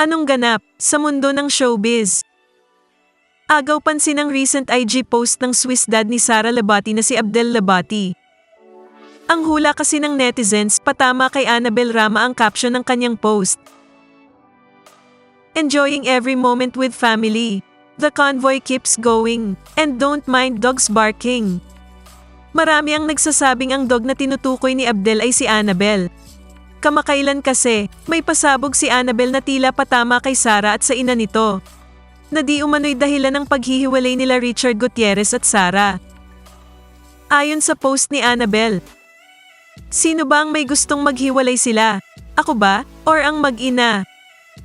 Anong ganap sa mundo ng showbiz? Agaw pansin ang recent IG post ng Swiss dad ni Sara Labati na si Abdel Labati. Ang hula kasi ng netizens patama kay Annabel Rama ang caption ng kanyang post. Enjoying every moment with family. The convoy keeps going, and don't mind dogs barking. Marami ang nagsasabing ang dog na tinutukoy ni Abdel ay si Annabel. Kamakailan kasi, may pasabog si Annabel na tila patama kay Sara at sa ina nito. Na di umano'y dahilan ng paghihiwalay nila Richard Gutierrez at Sara. Ayon sa post ni Annabel, Sino ba ang may gustong maghiwalay sila? Ako ba? Or ang mag-ina?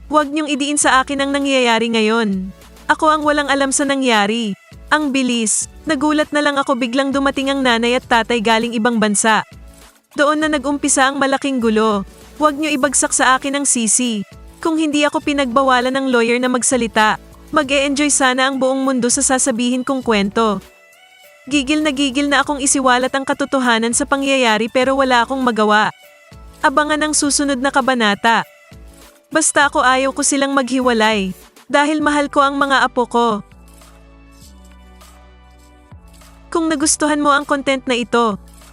Huwag niyong idiin sa akin ang nangyayari ngayon. Ako ang walang alam sa nangyari. Ang bilis. Nagulat na lang ako biglang dumating ang nanay at tatay galing ibang bansa. Doon na nag-umpisa ang malaking gulo. Huwag niyo ibagsak sa akin ang sisi. Kung hindi ako pinagbawalan ng lawyer na magsalita, mag-e-enjoy sana ang buong mundo sa sasabihin kong kwento. Gigil na gigil na akong isiwalat ang katotohanan sa pangyayari pero wala akong magawa. Abangan ang susunod na kabanata. Basta ako ayaw ko silang maghiwalay. Dahil mahal ko ang mga apo ko. Kung nagustuhan mo ang content na ito,